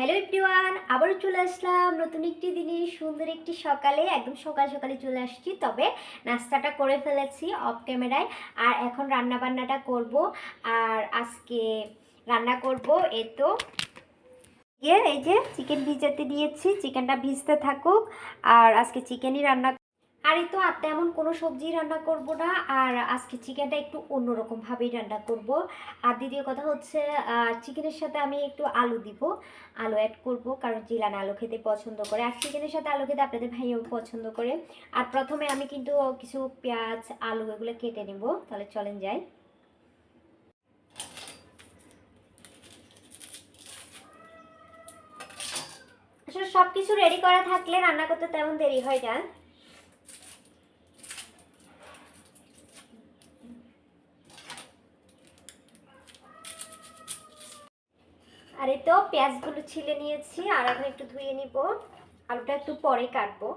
Hello everyone আবারও চলে আসলাম নতুন একটি দিনে সুন্দর একটি সকালে, একদম সকাল সকালে চলে আসছি। তবে নাস্তাটা করে ফেলেছি অফ ক্যামেরায় আর এখন রান্না বান্নাটা করব। আর আজকে রান্না করব এ তো ইয়ে এই যে চিকেন ভিজাতে দিয়েছি চিকেনটা ভিজতে থাকুক। আর আজকে চিকেনই রান্না আর এই তো আর তেমন কোনো সবজি রান্না করব না, আর আজকে চিকেনটা একটু অন্যরকমভাবেই রান্না করব। আর দ্বিতীয় কথা হচ্ছে চিকেনের সাথে আমি একটু আলু দিব। আলু অ্যাড করব, কারণ জিলান আলু খেতে পছন্দ করে। আর চিকেনের সাথে আলু খেতে আপনাদের ভাইও পছন্দ করে। আর প্রথমে আমি কিন্তু কিছু পেঁয়াজ, আলু এগুলো কেটে নেব। তাহলে চলেন যাই। আসলে সব কিছু রেডি করা থাকলে রান্না করতে তেমন দেরি হয় না আর এই তো পেঁয়াজগুলো ছিলে নিয়েছি, আর এখন একটু ধুয়ে নিব। আলুটা একটু পরে কাটবো।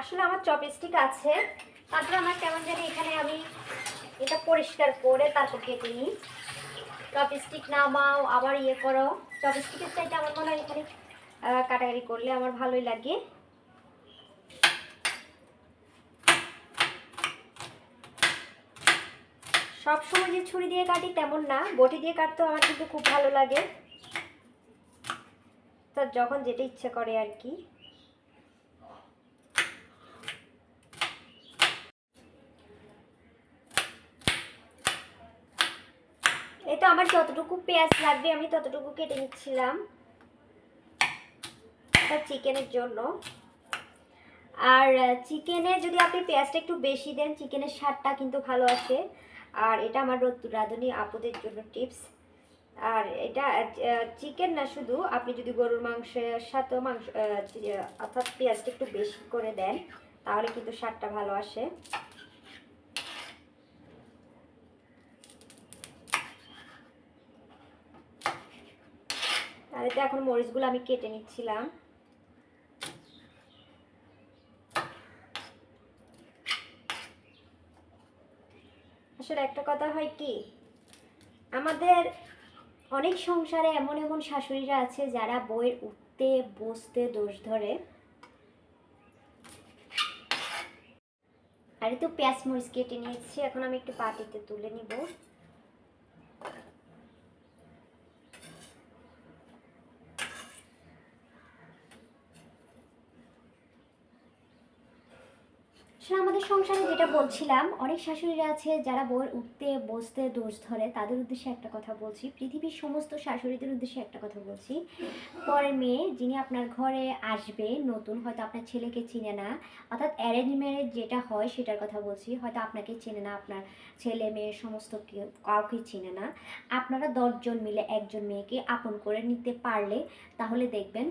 আসলে আমার চপস্টিক আছে তারপরে আমার কেমন জানি এখানে আমি এটা পরিষ্কার করে তারপর কেটে নিই। চপস্টিক নামাও, আবার ইয়ে করো। চপস্টিকের চাইতে আমার মনে হয় এখানে কাটাকাটি করলে আমার ভালোই লাগে। সব সময় যে ছুরি দিয়ে কাটি তেমন না, বটি দিয়ে কাটতেও আমার কিন্তু খুব ভালো লাগে। তার যখন যেটা ইচ্ছে করে আর কি এই তো আমার যতটুকু পেঁয়াজ লাগবে, আমি ততটুকু কেটে নিচ্ছিলাম। চিকেনের জন্য। আর চিকেনে যদি আপনি পেঁয়াজটা একটু বেশি দেন, চিকেনের স্বাদটা কিন্তু ভালো আসে। আর এটা আমার রাঁধুনি আপুদের জন্য টিপস। আর এটা চিকেন না শুধু, আপনি যদি গরুর মাংসের সাথেও মাংস অর্থাৎ পেঁয়াজটা একটু বেশি করে দেন, তাহলে কিন্তু স্বাদটা ভালো আসে। এতে এখন মরিচগুলো আমি কেটে নিচ্ছিলাম। আসলে একটা কথা হয় কি, আমাদের অনেক সংসারে এমন এমন শাশুড়িরা আছে যারা বইয়ের উঠতে, বসতে দোষ ধরে। আর তো পেঁয়াজ মরিচ কেটে নিয়েছি, এখন আমি একটু পাটিতে তুলে নিব। আমাদের যেটা বলছিলাম, অনেক শাশুড়িরা আছে যারা বউয়ের উঠতে, বসতে দোষ ধরে, তাদের উদ্দেশ্যে একটা কথা বলছি। পৃথিবীর সমস্ত শাশুড়িদের উদ্দেশ্যে একটা কথা বলছি। পরের মেয়ে যিনি আপনার ঘরে আসবে, নতুন, হয়তো আপনার ছেলেকে চিনে না, অর্থাৎ অ্যারেঞ্জ ম্যারেজ যেটা হয় সেটার কথা বলছি। হয়তো আপনাকে চেনে না, আপনার ছেলে মেয়ে সমস্ত কেউ, কাউকে চিনে না। আপনারা দশজন মিলে একজন মেয়েকে আপন করে নিতে পারলে, তাহলে দেখবেন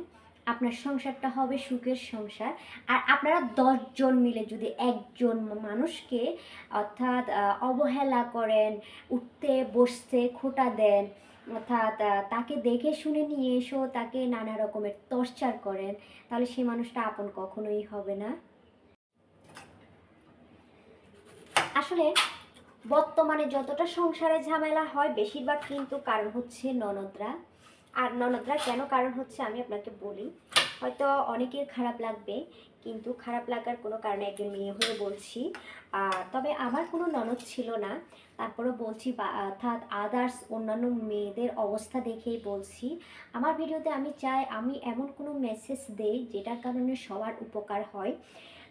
আপনার সংসারটা হবে সুখের সংসার। আর আপনারা দশজন মিলে যদি একজন মানুষকে অর্থাৎ অবহেলা করেন, উঠতে, বসতে খোটা দেন, অর্থাৎ তাকে দেখে শুনে নিয়ে এসো, তাকে নানা রকমের টর্চার করেন, তাহলে সেই মানুষটা আপন কখনোই হবে না। আসলে বর্তমানে যতটা সংসারে ঝামেলা হয়, বেশিরভাগ কিন্তু কারণ হচ্ছে ননদরা। আর ননদরা কেন? কারণ হচ্ছে আমি আপনাকে বলি, হয়তো অনেকের খারাপ লাগবে, কিন্তু খারাপ লাগার কোনো কারণে একজন মেয়ে হয়ে বলছি। তবে আমার কোনো ননদ ছিল না, তারপরেও বলছি অর্থাৎ আদার্স অন্যান্য মেয়েদের অবস্থা দেখেই বলছি। আমার ভিডিওতে আমি চাই আমি এমন কোনো মেসেজ দেই, যেটার কারণে সবার উপকার হয়।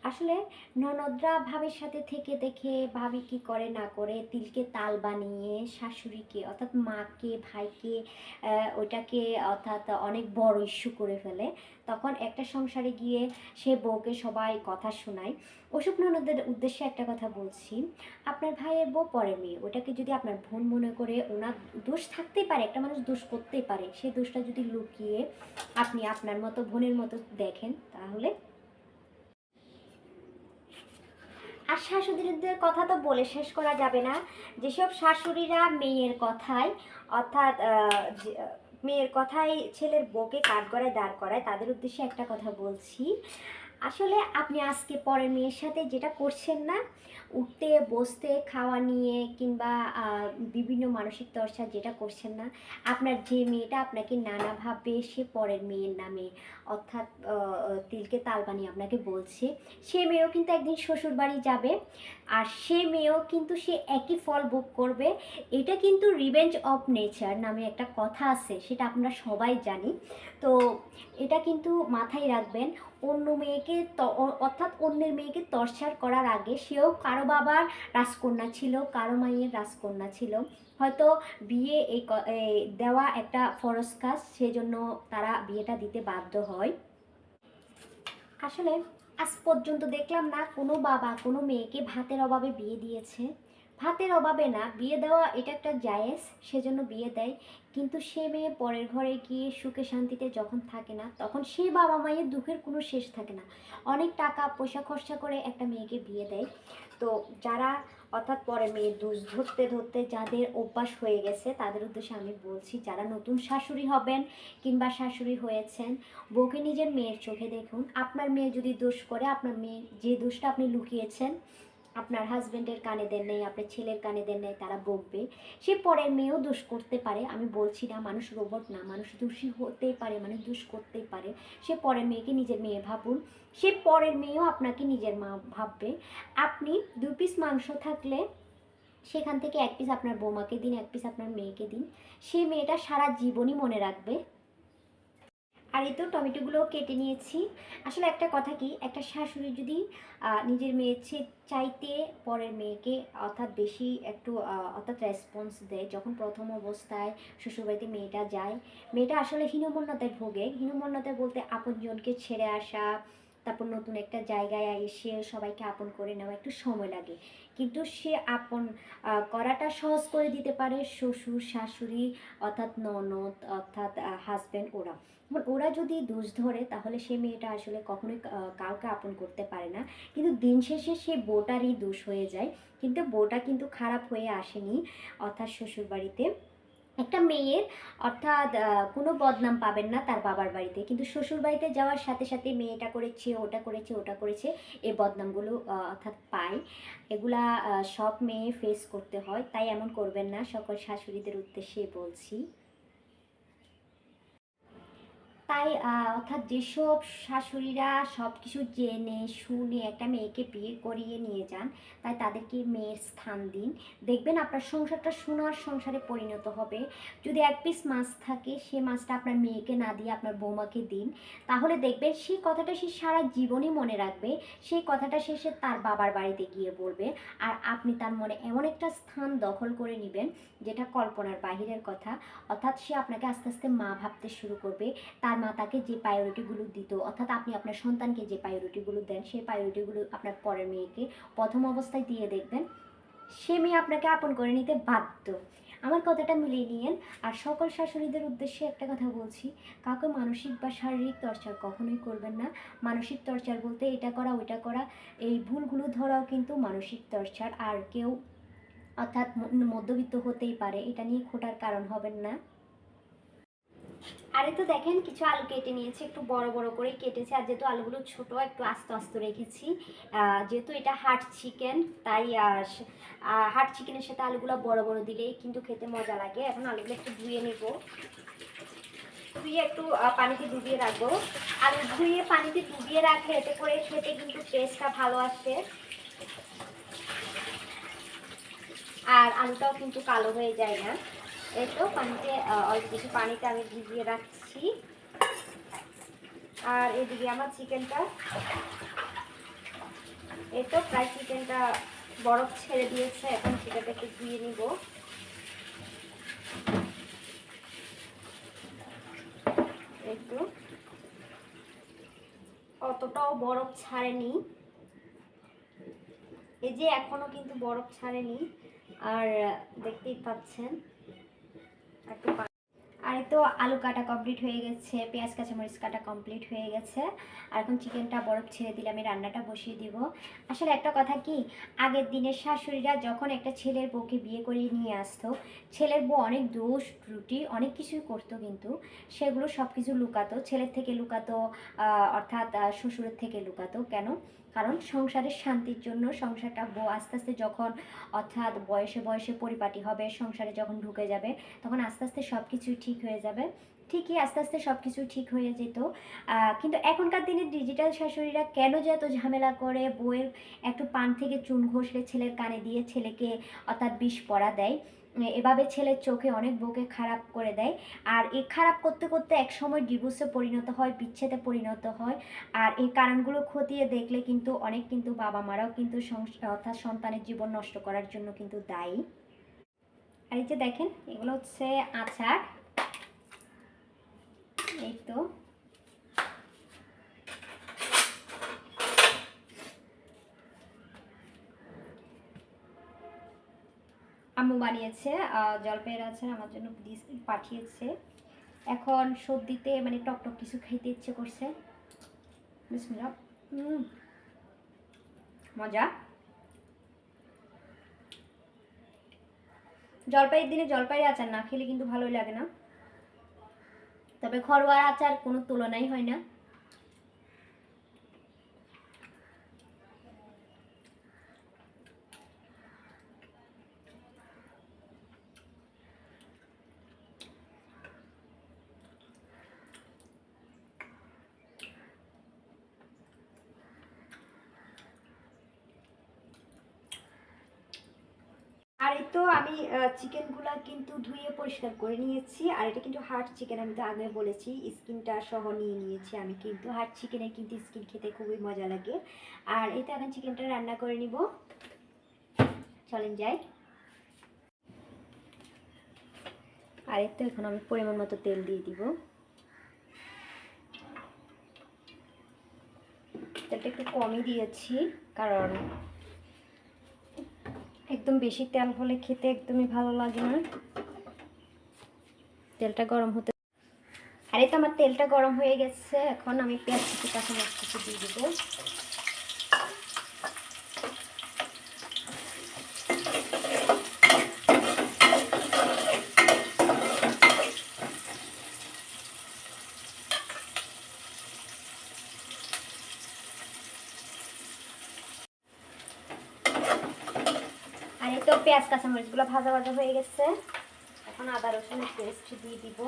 আসলে ননদরা ভাবির সাথে থেকে দেখে ভাবি কি করে না করে তিলকে তাল বানিয়ে, শাশুড়িকে অর্থাৎ মাকে, ভাইকে ওইটাকে অর্থাৎ অনেক বড় ইস্যু করে ফেলে। তখন একটা সংসারে গিয়ে সে বউকে সবাই কথা শোনায়। অসুখ ননদের উদ্দেশ্যে একটা কথা বলছি, আপনার ভাইয়ের বউ পরে মেয়ে, ওটাকে যদি আপনার বোন মনে করে ওনার দোষ থাকতেই পারে, একটা মানুষ দোষ করতেই পারে, সে দোষটা যদি লুকিয়ে আপনি আপনার মতো, বোনের মতো দেখেন, তাহলে আর শাশুড়িদের কথা তো বলে শেষ করা যাবে না। যেসব শাশুড়িরা মেয়ের কথায়, অর্থাৎ মেয়ের কথায় ছেলের বউকে কাঠ করায় দাঁড় করায়, তাদের উদ্দেশ্যে একটা কথা বলছি। আসলে আপনি আজকে পরের মেয়ের সাথে যেটা করছেন না উঠতে, বসতে, খাওয়া নিয়ে কিংবা বিভিন্ন মানসিক দর্শা যেটা করছেন না, আপনার যে মেয়েটা আপনাকে নানাভাবে সে পরের মেয়ের নামে অর্থাৎ তিলকে তাল বানিয়ে আপনাকে বলছে, সে মেয়েও কিন্তু একদিন শ্বশুর বাড়ি যাবে আর সে মেয়েও কিন্তু সে একই ফল ভোগ করবে। এটা কিন্তু রিভেঞ্জ অফ নেচার নামে একটা কথা আছে, সেটা আমরা সবাই জানি। তো এটা কিন্তু মাথায় রাখবেন, অন্য মেয়েকে অর্থাৎ অন্যের মেয়েকে তর্সার করার আগে সেও কারও বাবার রাজকন্যা ছিল, কারও মায়ের রাজকন্যা ছিল। হয়তো বিয়ে এই দেওয়া একটা ফরজ কাজ, সেজন্য তারা বিয়েটা দিতে বাধ্য হয়। আসলে আজ পর্যন্ত দেখলাম না কোনো বাবা কোনো মেয়েকে ভাতের অভাবে বিয়ে দিয়েছে। ভাতের অভাবে না, বিয়ে দেওয়া এটা একটা জায়েজ, সেজন্য বিয়ে দেয়। কিন্তু সে মেয়ে পরের ঘরে গিয়ে সুখে শান্তিতে যখন থাকে না, তখন সেই বাবা মায়ের দুঃখের কোনো শেষ থাকে না। অনেক টাকা, পয়সা খরচা করে একটা মেয়েকে বিয়ে দেয়। তো যারা অর্থাৎ পরে মেয়ে দোষ ধরতে ধরতে যাদের অভ্যাস হয়ে গেছে, তাদের উদ্দেশ্যে আমি বলছি, যারা নতুন শাশুড়ি হবেন কিংবা শাশুড়ি হয়েছেন, বউকে নিজের মেয়ের চোখে দেখুন। আপনার মেয়ে যদি দোষ করে, আপনার মেয়ে যে দোষটা আপনি লুকিয়েছেন আপনার হাজবেন্ডের কানে দেন নেই, আপনার ছেলের কানে দেন নেই, তারা বকবে। সে পরের মেয়েও দোষ করতে পারে, আমি বলছি না, মানুষ রোবট না, মানুষ দোষী হতেই পারে, মানুষ দোষ করতেই পারে। সে পরের মেয়েকে নিজের মেয়ে ভাবুন, সে পরের মেয়েও আপনাকে নিজের মা ভাববে। আপনি দু পিস মাংস থাকলে সেখান থেকে এক পিস আপনার বৌমাকে দিন, এক পিস আপনার মেয়েকে দিন। সে মেয়েটা সারা জীবনই মনে রাখবে আর এই তো টমেটোগুলো কেটে নিয়েছি। আসলে একটা কথা কি, একটা শাশুড়ি যদি নিজের মেয়ের চাইতে পরের মেয়েকে অর্থাৎ বেশি একটু অর্থাৎ রেসপন্স দেয়, যখন প্রথম অবস্থায় শ্বশুরবাড়িতে মেয়েটা যায়, মেয়েটা আসলে হীনমন্যতায় ভোগে। হীনমন্যতায় বলতে আপনজনকে ছেড়ে আসা, তারপর নতুন একটা জায়গায় এসে সবাইকে আপন করে নেওয়া একটু সময় লাগে। কিন্তু সে আপন করাটা সহজ করে দিতে পারে শ্বশুর, শাশুড়ি, অর্থাৎ ননদ, অর্থাৎ হাজব্যান্ড ওরা। ওরা যদি দোষ ধরে, তাহলে সে মেয়েটা আসলে কখনোই কাউকে আপন করতে পারে না। কিন্তু দিন শেষে সে বোটারই দোষ হয়ে যায়। কিন্তু বোটা কিন্তু খারাপ হয়ে আসেনি, অর্থাৎ শ্বশুরবাড়িতে। একটা মেয়ের, অর্থাৎ কোনো বদনাম পাবেন না তার বাবার বাড়িতে। কিন্তু শ্বশুর বাড়িতে যাওয়ার সাথে সাথে মেয়েটা করেছে, ওটা করেছে ওটা করেছে এই বদনামগুলো অর্থাৎ পায়। এগুলা সব মেয়ে ফেস করতে হয়, তাই এমন করবেন না। সকল শাশুড়িদের উদ্দেশ্যে বলছি। তাই অর্থাৎ যেসব শাশুড়িরা সব কিছু জেনে, শুনে একটা মেয়েকে বিয়ে করিয়ে নিয়ে যান, তাই তাদেরকে মেয়ের স্থান দিন। দেখবেন আপনার সংসারটা সোনার সংসারে পরিণত হবে। যদি এক পিস মাছ থাকে, সে মাছটা আপনার মেয়েকে না দিয়ে আপনার বৌমাকে দিন। তাহলে দেখবেন সেই কথাটা সে সারা জীবনই মনে রাখবে। সেই কথাটা সে তার বাবার বাড়িতে গিয়ে বলবে। আর আপনি তার মনে এমন একটা স্থান দখল করে নেবেন যেটা কল্পনার বাহিরের কথা। অর্থাৎ সে আপনাকে আস্তে আস্তে মা ভাবতে শুরু করবে। তার মা তাকে যে প্রায়োরিটিগুলো দিত, অর্থাৎ আপনি আপনার সন্তানকে যে প্রায়োরিটিগুলো দেন সেই প্রায়োরিটিগুলো আপনার পরের মেয়েকে প্রথম অবস্থায় দিয়ে দেখবেন। সে মেয়ে আপনাকে আপন করে নিতে বাধ্য। আমার কথাটা মিলিয়ে নিয়েন। আর সকল শাশুড়িদের উদ্দেশ্যে একটা কথা বলছি। কাউকে মানসিক বা শারীরিক টর্চার কখনোই করবেন না। মানসিক টর্চার বলতে এটা করা, ওইটা করা, এই ভুলগুলো ধরাও কিন্তু মানসিক টর্চার। আর কেউ অর্থাৎ মধ্যবিত্ত হতেই পারে। এটা নিয়ে খোটার কারণ হবেন না। আরে তো দেখেন, কিছু আলু কেটে নিয়েছি, একটু বড় বড় করে কেটেছি। আর যেহেতু আলুগুলো ছোট, একটু আস্তে আস্তে রেখেছি যেহেতু এটা হাট চিকেন, তাই হাট চিকেনের সাথে আলুগুলো বড় বড় দিলেই কিন্তু খেতে মজা লাগে। এখন আলুগুলো একটু ধুয়ে নেব। ধুয়ে একটু পানিতে ডুবিয়ে রাখব। আলু ধুয়ে পানিতে ডুবিয়ে রাখলে এতে করে খেতে কিন্তু টেস্টটা ভালো আসে। আর আলুটাও কিন্তু কালো হয়ে যায় না। এই তো পানিতে অল্প কিছু পানিতে আমি ভিজিয়ে রাখছি। আর এদিকে আমার চিকেনটা। এই তো প্রায় চিকেনটা বরফ ছেড়ে দিয়েছে, এখন চিকেনটা একটু ধুয়ে নিব। একটু অতটাও বরফ ছাড়েনি। এই যে এখনও কিন্তু বরফ ছাড়েনি। আর দেখতেই পাচ্ছেন আর তো আলু কাটা কমপ্লিট হয়ে গেছে, পেঁয়াজ, কাঁচামরিচ কাটা কমপ্লিট হয়ে গেছে। আর এখন চিকেনটা বরফ ছেড়ে দিলে আমি রান্নাটা বসিয়ে দিব। আসলে একটা কথা কি, আগের দিনের শাশুড়িরা যখন একটা ছেলের বউকে বিয়ে করিয়ে নিয়ে আসতো, ছেলের বউ অনেক দোষ, ত্রুটি, অনেক কিছুই করতো কিন্তু, সেগুলো সব কিছু লুকাতো, ছেলের থেকে লুকাতো অর্থাৎ শ্বশুরের থেকে লুকাতো। কেন? কারণ সংসারের শান্তির জন্য সংসারটা বউ আস্তে আস্তে যখন অর্থাৎ বয়সে বয়সে পরিপাটি হবে, সংসারে যখন ঢুকে যাবে, তখন আস্তে আস্তে সব কিছুই ঠিক হয়ে যাবে। ঠিকই আস্তে আস্তে সব কিছু ঠিক হয়ে যেত। কিন্তু এখনকার দিনে ডিজিটাল শাশুড়িরা কেন যে এত ঝামেলা করে, বউয়ের একটু পান থেকে চুন ঘষলে ছেলের কানে দিয়ে ছেলেকে অর্থাৎ বিষ পড়া দেয়। এভাবে ছেলের চোখে অনেক বউকে খারাপ করে দেয়। আর এই খারাপ করতে করতে এক সময় ডিভোর্সে পরিণত হয়, বিচ্ছেদে পরিণত হয়। আর এই কারণগুলো খতিয়ে দেখলে কিন্তু অনেক কিন্তু বাবা মারাও কিন্তু অর্থাৎ সন্তানের জীবন নষ্ট করার জন্য কিন্তু দায়ী। আর এই যে দেখেন, এগুলো হচ্ছে আচার। এই তো। আম্মু বানিয়েছে জলপাইয়ের আচার আমার জন্য পাঠিয়েছে। এখন সর্দিতে মানে টক টক কিছু খাইতে ইচ্ছে করছে। মজা। জলপাইয়ের দিনে জলপাইয়ের আচার না খেলে কিন্তু ভালোই লাগে না। তবে ঘরোয়া আচার কোনো তুলনাই হয় না। আর তো আমি চিকেনগুলা কিন্তু ধুয়ে পরিষ্কার করে নিয়েছি। আর এটা কিন্তু হার্ড চিকেন আমি তো আগে বলেছি স্কিনটা সহ নিয়ে নিয়েছি আমি কিন্তু। হার্ড চিকেনের কিন্তু স্কিন খেতে খুবই মজা লাগে। আর এই তো এখন চিকেনটা রান্না করে নিব। চলেন যাই। আর এই তো এখন আমি পরিমাণ মতো তেল দিয়ে দিব। তেলটা একটু কমই দিয়েছি, কারণ একদম বেশি তেল হলে খেতে একদমই ভালো লাগে না। তেলটা গরম হতে আরে তো আমার তেলটা গরম হয়ে গেছে, এখন আমি পেঁয়াজ কিছু কাঁচা কিছু দিয়ে দেবো। পেঁয়াজ কাঁচামরিচগুলো ভাজা ভাজা হয়ে গেছে। এখন আদা রসুনের পেস্ট দিয়ে দিব।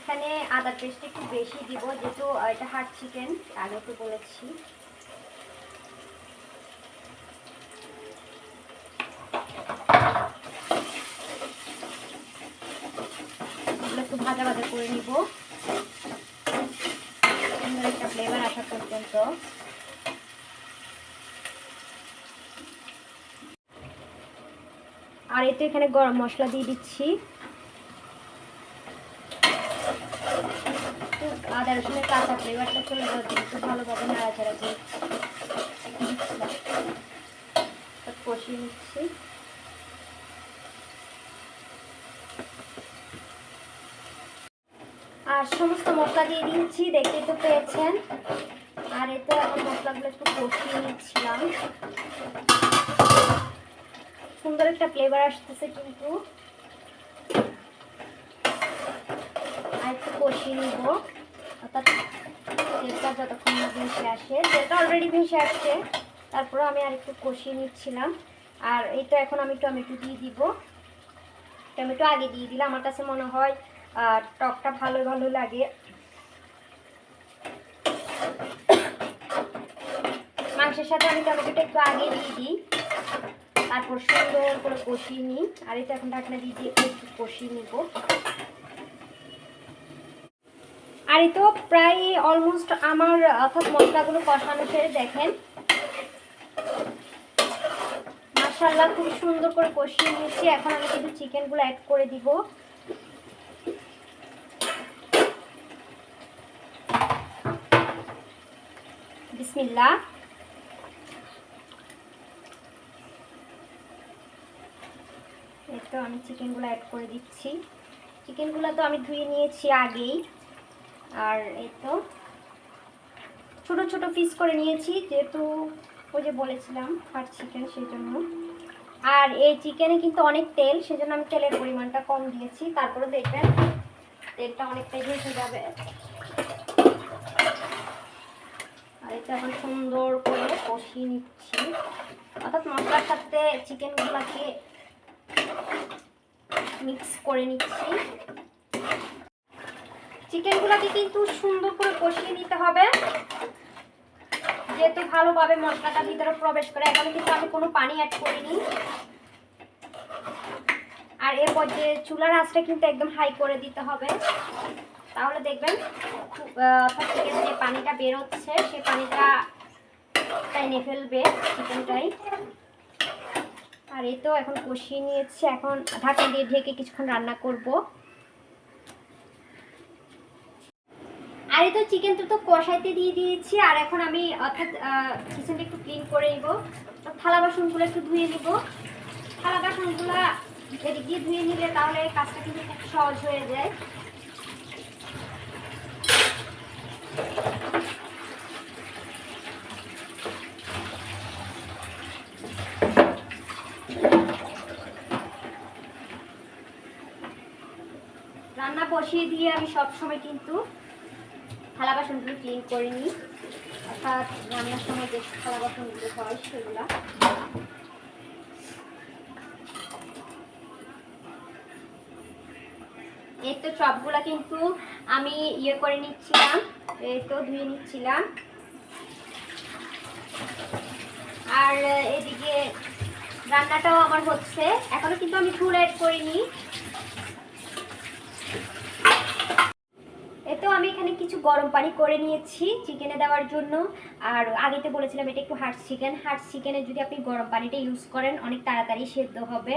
এখানে আদার পেস্ট একটু বেশি দিব, যেহেতু এটা হার্ড চিকেন আগে তো বলেছি এগুলো একটু ভাজা ভাজা করে নিব সুন্দর একটা ফ্লেভার আসা পর্যন্ত এতে এখানে গরম মশলা দিয়ে দিচ্ছি। আদা রসুনের কাঁচা ফ্লেভারটা চলে জন্য একটু ভালোভাবে নাড়াচাড়া করে কষিয়ে নিচ্ছি। আর সমস্ত মশলা দিয়ে দিচ্ছি দেখতেই তো পেয়েছেন। আর এতে মশলাগুলো একটু কষিয়ে নিচ্ছিলাম। সুন্দর একটা ফ্লেভার আসতেছে কিন্তু। আর একটু কষিয়ে নিব। অর্থাৎ তেলটা যতক্ষণ ভেসে আসে, তেলটা অলরেডি ভেসে আসছে। তারপরে আমি আর একটু কষিয়ে নিচ্ছিলাম। আর তো এখন আমি টমেটো দিয়ে দিব। টমেটো আগে দিয়ে দিলে আমার কাছে মনে হয় টকটা ভালো ভালো লাগে। মাংসের সাথে আমি টমেটোটা একটু আগে দিয়ে দিই। তারপর সুন্দর করে কষিয়ে নিই আর এটা এখন ঢাকনা দিয়ে দিয়ে একটু কষিয়ে নিব। আর এই তো প্রায় অলমোস্ট আমার, অর্থাৎ মশলাগুলো কষানো সেরে দেখেন। মাশাল্লাহ খুব সুন্দর করে কষিয়ে নিয়েছি। এখন আমি কিন্তু চিকেনগুলো অ্যাড করে দিব। বিসমিল্লাহ তো আমি চিকেনগুলো অ্যাড করে দিচ্ছি। চিকেনগুলো তো আমি ধুয়ে নিয়েছি আগেই। আর এই তো ছোটো ছোটো পিস করে নিয়েছি, যেহেতু ওই যে বলেছিলাম হাট চিকেন সেই জন্য আর এই চিকেনে কিন্তু অনেক তেল, সেজন্য আমি তেলের পরিমাণটা কম দিয়েছি। তারপরে দেখবেন তেলটা অনেকটাই ভেসে যাবে। আর এটা এখন সুন্দর করে কষিয়ে নিচ্ছি। অর্থাৎ মশলার সাথে চিকেনগুলোকে মিক্স করে নিচ্ছি। চিকেনগুলোকে কিন্তু সুন্দর করে কষিয়ে নিতে হবে। যেহেতু ভালোভাবে মশলাটা ভিতরে প্রবেশ করে, এখন কিন্তু আমি কোনো পানি অ্যাড করিনি। আর এরপর যে চুলার আঁচটা কিন্তু একদম হাই করে দিতে হবে। তাহলে দেখবেন অর্থাৎ চিকেন যে পানিটা বেরোচ্ছে সেই পানিটা টাইনে ফেলবে, চিকেনটাই। আর এই তো এখন কষিয়ে নিয়েছি। এখন ঢাকা দিয়ে ঢেকে কিছুক্ষণ রান্না করব। আর এই তো চিকেন তো কষাইতে দিয়ে দিয়েছি, আর এখন আমি অর্থাৎ কিচেনটা একটু ক্লিন করে নিব। থালা বাসনগুলো একটু ধুয়ে নিব। থালা বাসনগুলো এদিক দিয়ে ধুয়ে নিলে তাহলে কাজটা কিন্তু খুব সহজ হয়ে যায় রান্না বসিয়ে দিয়ে আমি সব সময় কিন্তু থালা বাসনগুলো ক্লিন করে নিই। অর্থাৎ রান্নার সময় যে থালা বাসনগুলো হয় সেগুলা। এই তো সবগুলা কিন্তু আমি ইয়ে করে নিচ্ছিলাম, এই তো ধুয়ে নিচ্ছিলাম। আর এদিকে রান্নাটাও আমার হচ্ছে। এখনও কিন্তু আমি ফুল অ্যাড করিনি এতো আমি এখানে কিছু গরম পানি করে নিয়েছি চিকেনে দেওয়ার জন্য। আর আগেতে বলেছিলাম এটা একটু হার্ড চিকেন হার্ড চিকেনে যদি আপনি গরম পানিটা ইউজ করেন, অনেক তাড়াতাড়ি সেদ্ধ হবে।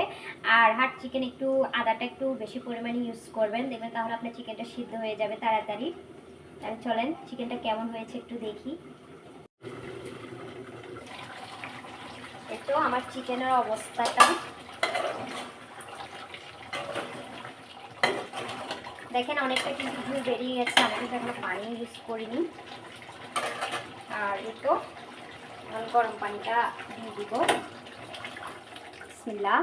আর হার্ড চিকেন একটু আদাটা একটু বেশি পরিমাণে ইউজ করবেন। দেখবেন তাহলে আপনার চিকেনটা সিদ্ধ হয়ে যাবে তাড়াতাড়ি। তাহলে চলেন চিকেনটা কেমন হয়েছে একটু দেখি। এতো আমার চিকেনের অবস্থাটা। দেখেন অনেকটা কিন্তু ঝুল বেরিয়ে গেছে, আমি কিন্তু এখনও পানি ইউজ করিনি। আর একটু গরম পানিটা দিয়ে দিব। বিসমিল্লাহ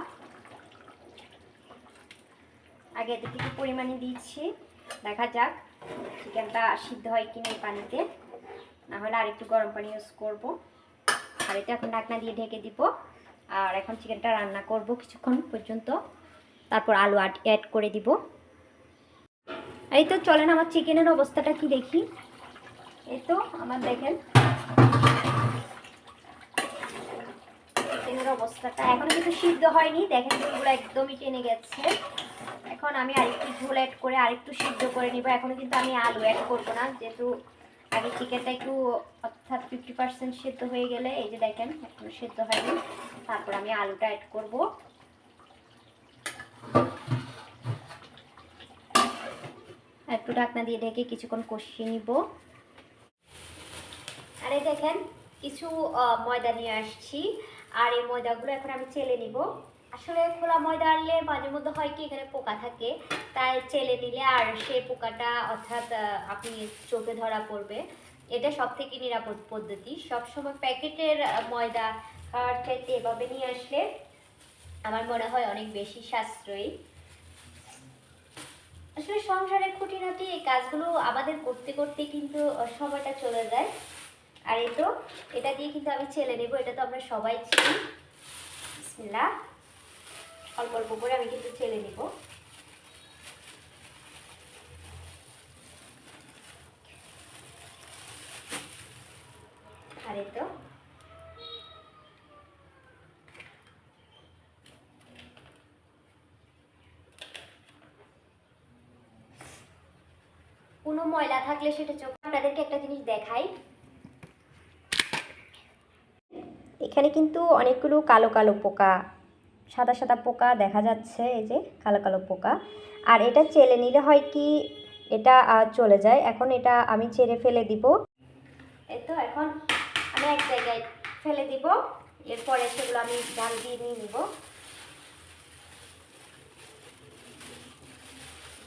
আগে এতে কিছু পরিমাণে দিচ্ছি, দেখা যাক চিকেনটা সিদ্ধ হয় কিনা এই পানিতে। না হলে আরেকটু গরম পানি ইউজ করব। আর এটা এখন ঢাকনা দিয়ে ঢেকে দিব। আর এখন চিকেনটা রান্না করব কিছুক্ষণ পর্যন্ত। তারপর আলু অ্যাড করে দিব। এই তো চলেন আমার চিকেনের অবস্থাটা কি দেখি। এই তো আমার দেখেন। চিকেনের অবস্থাটা এখন কিন্তু সিদ্ধ হয়নি। দেখেন ঝোলগুলো একদমই টেনে গেছে। এখন আমি আরেকটু ঝোল অ্যাড করে আরেকটু সিদ্ধ করে নিব। এখনও কিন্তু আমি আলু অ্যাড করব না। যেহেতু আগে চিকেনটা একটু অর্থাৎ ফিফটি পার্সেন্ট সেদ্ধ হয়ে গেলে, এই যে দেখেন, এখনও সেদ্ধ হয়নি। তারপর আমি আলুটা অ্যাড করব। একটু ঢাকনা দিয়ে ঢেকে কিছুক্ষণ কষিয়ে নিব। আর এই দেখেন, কিছু ময়দা নিয়ে আসছি। আর এই ময়দাগুলো এখন আমি চেলে নিব। আসলে খোলা ময়দা আনলে মাঝে মধ্যে হয় কি, এখানে পোকা থাকে। তাই চেলে নিলে আর সেই পোকাটা অর্থাৎ আপনি চোখে ধরা পড়বে। এটা সব থেকে নিরাপদ পদ্ধতি। সবসময় প্যাকেটের ময়দা খাওয়ার চাইতে এভাবে নিয়ে আসলে আমার মনে হয় অনেক বেশি সাশ্রয়ী। আসলে সংসারের খুঁটিনাটি এই কাজগুলো আমাদের করতে করতে কিন্তু সময়টা চলে যায়। আর এই তো, এটা দিয়ে কিন্তু আমি ছেলে নেব, এটা তো আমরা সবাই চিনি। অল্প অল্প করে আমি কিন্তু ছেলে নেব। আর এই তো। কোনো ময়লা থাকলে সেটা চোখ আপনাদেরকে একটা জিনিস দেখাই। এখানে কিন্তু অনেকগুলো কালো কালো পোকা, সাদা সাদা পোকা দেখা যাচ্ছে, এই যে কালো কালো পোকা। আর এটা চেলে নিলে হয় কি, এটা চলে যায়। এখন এটা আমি ছেড়ে ফেলে দিব। এই তো এখন আমি এক জায়গায় ফেলে দিব। এরপরে সেগুলো আমি ডাল দিয়ে নিয়ে নিব।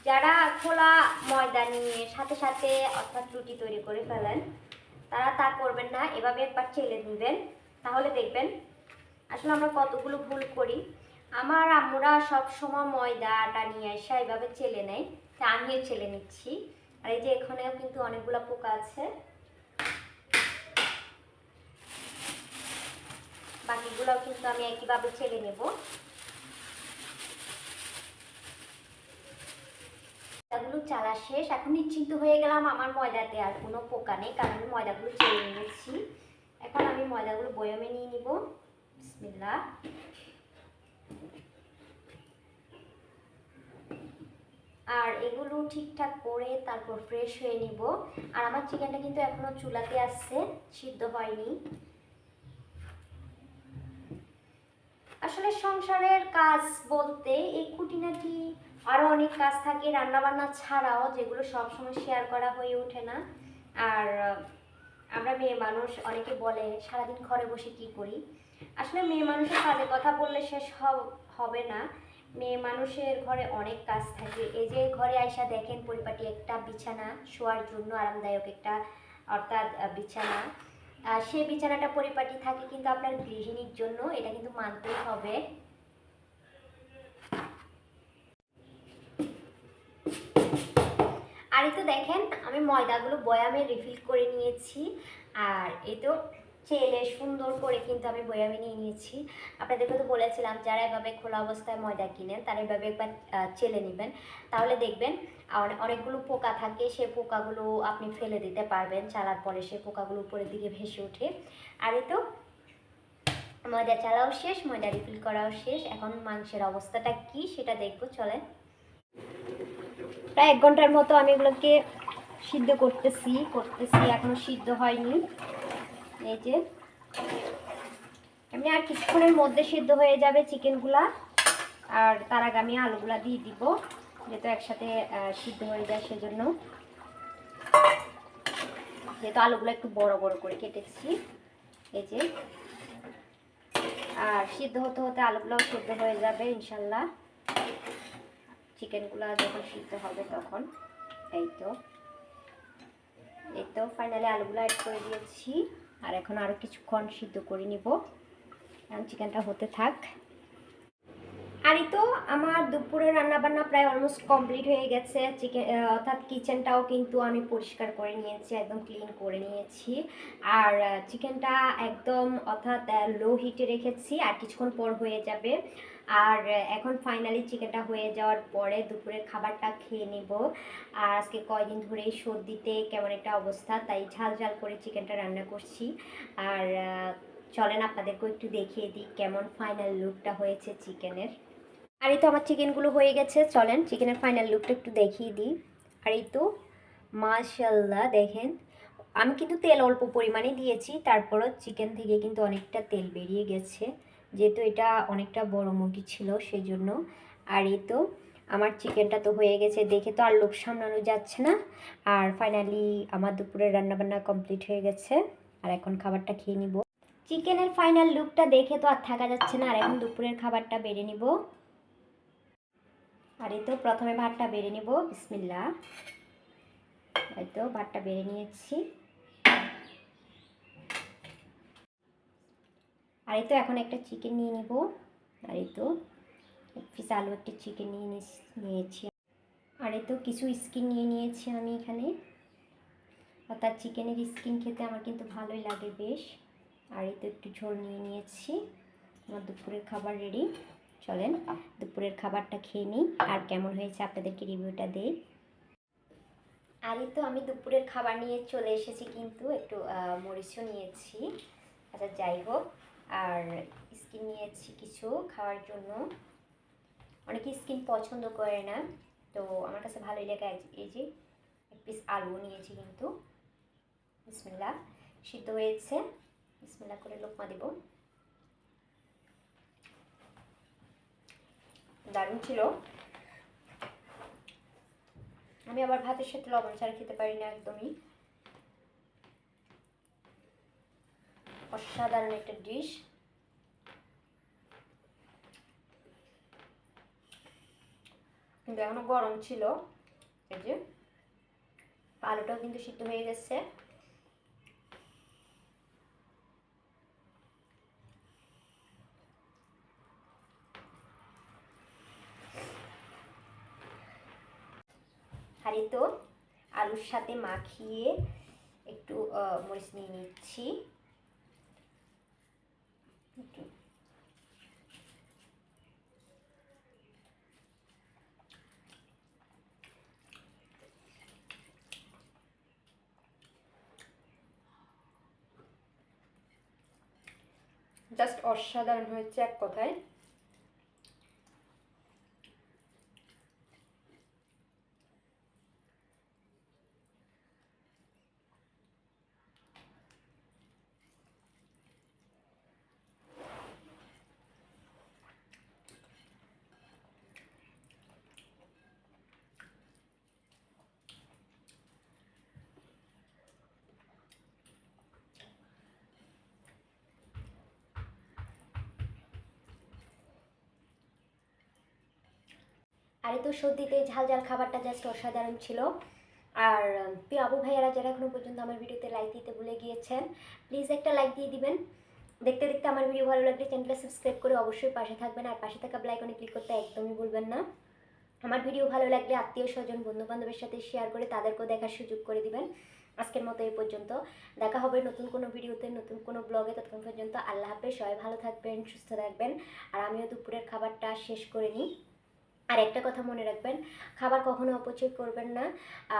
যারা খোলা ময়দা নিয়ে সাথে সাথে অর্থাৎ রুটি তৈরি করে ফেলেন, তারা তা করবেন না, এভাবে একবার চেলে দিবেন তাহলে দেখবেন আসলে আমরা কতগুলো ভুল করি। আমার আম্মুরা সব সময় ময়দা আটা নিয়ে এসে এভাবে চেলে নেয়। তা আমিও চেলে নিচ্ছি। আর এই যে এখানেও কিন্তু অনেকগুলো পোকা আছে। বাকিগুলোও কিন্তু আমি একইভাবে চেলে নেব। ময়দাগুলো চালা শেষ, এখন নিশ্চিন্ত হয়ে গেলাম আমার ময়দাতে আর কোনো পোকা নেই, কারণ আমি ময়দাগুলো চেয়ে নিয়েছি এখন আমি ময়দাগুলো বয়মে নিয়ে নিব। বিসমিল্লা আর এগুলো ঠিকঠাক করে তারপর ফ্রেশ হয়ে নিব। আর আমার চিকেনটা কিন্তু এখনও চুলাতে আসছে, সিদ্ধ হয়নি। আসলে সংসারের কাজ বলতে এই খুঁটিনাটি আরও অনেক কাজ থাকে রান্নাবান্না ছাড়াও, যেগুলো সবসময় শেয়ার করা হয়ে ওঠে না। আর আমরা মেয়ে মানুষ, অনেকে বলে, সারাদিন ঘরে বসে কি করি? আসলে মেয়ে মানুষের কাজের কথা বললে শেষ হব- না। মেয়ে মানুষের ঘরে অনেক কাজ থাকে। এই যে ঘরে আইসা দেখেন, পরিপাটি একটা বিছানা, শোয়ার জন্য আরামদায়ক একটা, অর্থাৎ বিছানা। সেই বিছানাটা পরিপাটি থাকে কিন্তু আপনার গৃহিণীর জন্য, এটা কিন্তু মানতেই হবে। আর এই তো দেখেন, আমি ময়দাগুলো বয়ামে রিফিল করে নিয়েছি। আর এই তো চেলে সুন্দর করে কিন্তু আমি বয়ামে নিয়ে নিয়েছি। আপনাদেরকে তো বলেছিলাম, যারা এভাবে খোলা অবস্থায় ময়দা কিনেন, তারা এভাবে একবার চেলে নেবেন। তাহলে দেখবেন অনেকগুলো পোকা থাকে, সে পোকাগুলো আপনি ফেলে দিতে পারবেন, চালার পরে সে পোকাগুলো উপরের দিকে ভেসে ওঠে। আর এই তো ময়দা চালাও শেষ, ময়দা রিফিল করাও শেষ। এখন মাংসের অবস্থাটা কি সেটা দেখব, চলেন। প্রায় এক ঘণ্টার মতো আমি এগুলোকে সিদ্ধ করতেছি করতেছি, এখনও সিদ্ধ হয়নি। এই যে। এমনি আর কিছুক্ষণের মধ্যে সিদ্ধ হয়ে যাবে চিকেনগুলা। আর তার আগে আমি আলুগুলা দিয়ে দিব, যেহেতু একসাথে সিদ্ধ হয়ে যায় সেজন্য। যেহেতু আলুগুলো একটু বড় বড় করে কেটেছি। এই যে। আর সিদ্ধ হতে হতে আলুগুলোও সিদ্ধ হয়ে যাবে, ইনশাল্লাহ। চিকেনগুলো যখন সিদ্ধ হবে তখন, এই তো। এই তো ফাইনালি আলুগুলো অ্যাড করে দিয়েছি। আর এখন আরও কিছুক্ষণ সিদ্ধ করে নিব। এখন চিকেনটা হতে থাক। আর তো, আমার দুপুরের রান্নাবান্না প্রায় অলমোস্ট কমপ্লিট হয়ে গেছে। চিকেন অর্থাৎ কিচেনটাও কিন্তু আমি পরিষ্কার করে নিয়েছি, একদম ক্লিন করে নিয়েছি। আর চিকেনটা একদম, অর্থাৎ লো হিটে রেখেছি। আর কিছুক্ষণ পর হয়ে যাবে। আর এখন ফাইনালি চিকেনটা হয়ে যাওয়ার পরে দুপুরের খাবারটা খেয়ে নেব। আর আজকে কয়দিন ধরেই সর্দিতে কেমন একটা অবস্থা, তাই ঝাল ঝাল করে চিকেনটা রান্না করছি। আর চলেন আপনাদেরকেও একটু দেখিয়ে দিই কেমন ফাইনাল লুকটা হয়েছে চিকেনের। আর এই তো আমার চিকেনগুলো হয়ে গেছে, চলেন চিকেনের ফাইনাল লুকটা একটু দেখিয়ে দিই। আর এই তো মাশাল্লাহ দেখেন। আমি কিন্তু তেল অল্প পরিমাণে দিয়েছি, তারপরও চিকেন থেকে কিন্তু অনেকটা তেল বেরিয়ে গেছে। যেহেতু এটা অনেকটা বড় মুরগি ছিল সেই জন্য আর এই তো আমার চিকেনটা তো হয়ে গেছে, দেখে তো আর লোক সামলানো যাচ্ছে না। আর ফাইনালি আমার দুপুরের রান্নাবান্না কমপ্লিট হয়ে গেছে, আর এখন খাবারটা খেয়ে নিব। চিকেনের ফাইনাল লুকটা দেখে তো আর থাকা যাচ্ছে না, আর এখন দুপুরের খাবারটা বেড়ে নিব। আর এই তো প্রথমে ভাতটা বেড়ে নিব বিসমিল্লা এই তো ভাতটা বেড়ে নিয়েছি। আর এই তো এখন একটা চিকেন নিয়ে নিব। আর এই তো পিস আলু একটা চিকেন নিয়ে নিয়েছি। আর এই তো কিছু স্কিন নিয়ে নিয়েছি আমি এখানে। অর্থাৎ চিকেনের স্কিন খেতে আমার কিন্তু ভালোই লাগে বেশ। আর এই তো একটু ঝোল নিয়ে নিয়েছি। আমার দুপুরের খাবার রেডি চলেন দুপুরের খাবারটা খেয়ে নিই। আর কেমন হয়েছে আপনাদেরকে রিভিউটা দেই। আর এই তো আমি দুপুরের খাবার নিয়ে চলে এসেছি কিন্তু একটু মরিচও নিয়েছি। আচ্ছা যাই হোক। আর স্কিন নিয়েছি কিছু খাওয়ার জন্য। অনেকে স্কিন পছন্দ করে না, তো আমার কাছে ভালোই লেগে এই যে, এক পিস আলু নিয়েছি কিন্তু। বিসমিল্লা সিদ্ধ হয়েছে। বিসমিল্লা করে লোকমা দেব। দারুণ ছিল। আমি আবার ভাতের সাথে লবণ ছাড়া খেতে পারি না একদমই। অসাধারণ একটা ডিশ কিন্তু এখনও গরম ছিল। এই যে, আলুটাও কিন্তু সিদ্ধ হয়ে গেছে। এই তো আলুর সাথে মাখিয়ে একটু মরিচ নিয়ে নিচ্ছি। জাস্ট অসাধারণ হয়েছে এক কথায়। আর এই তো সর্দিতে ঝাল ঝাল খাবারটা জাস্ট অসাধারণ ছিল। আর প্রিয় আবু ভাইয়ারা যারা এখনও পর্যন্ত আমার ভিডিওতে লাইক দিতে ভুলে গিয়েছেন প্লিজ একটা লাইক দিয়ে দিবেন। দেখতে দেখতে আমার ভিডিও ভালো লাগলে চ্যানেলটা সাবস্ক্রাইব করে অবশ্যই পাশে থাকবেন আর পাশে থাকা ব্লাইকনে ক্লিক করতে একদমই ভুলবেন না। আমার ভিডিও ভালো লাগলে আত্মীয় স্বজন বন্ধু বান্ধবের সাথে শেয়ার করে তাদেরকেও দেখার সুযোগ করে দিবেন। আজকের মতো এই পর্যন্ত। দেখা হবে নতুন কোনো ভিডিওতে, নতুন কোনো ব্লগে ততক্ষণ পর্যন্ত। আল্লাহ হাফেজ, সবাই ভালো থাকবেন, সুস্থ থাকবেন। আর আমিও দুপুরের খাবারটা শেষ করে নিই। আর একটা কথা মনে রাখবেন, খাবার কখনো অপচয় করবেন না।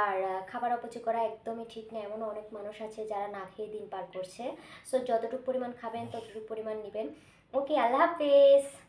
আর খাবার অপচয় করা একদমই ঠিক না এমন অনেক মানুষ আছে যারা না খেয়ে দিন পার করছে। সো যতটুকু পরিমাণ খাবেন, ততটুকু পরিমাণ নেবেন। ওকে আল্লাহ হাফেজ!